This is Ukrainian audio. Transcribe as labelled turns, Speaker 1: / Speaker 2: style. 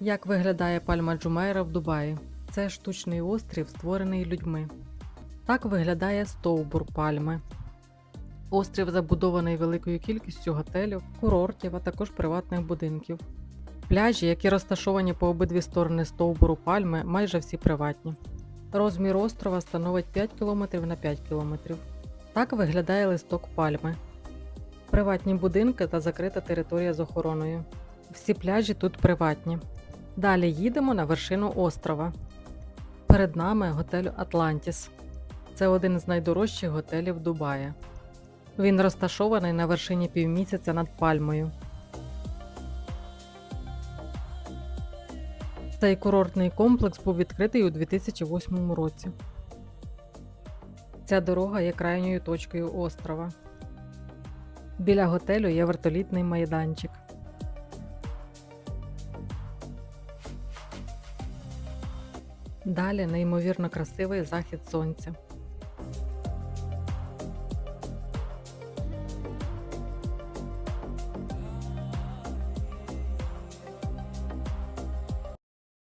Speaker 1: Як виглядає пальма Джумейра в Дубаї? Це штучний острів, створений людьми. Так виглядає стовбур пальми. Острів забудований великою кількістю готелів, курортів, а також приватних будинків. Пляжі, які розташовані по обидві сторони стовбуру пальми, майже всі приватні. Розмір острова становить 5 км на 5 км. Так виглядає листок пальми. Приватні будинки та закрита територія з охороною. Всі пляжі тут приватні. Далі їдемо на вершину острова. Перед нами готель Атлантіс. Це один з найдорожчих готелів Дубая. Він розташований на вершині півмісяця над пальмою. Цей курортний комплекс був відкритий у 2008 році. Ця дорога є крайньою точкою острова. Біля готелю є вертолітний майданчик. Далі неймовірно красивий захід сонця.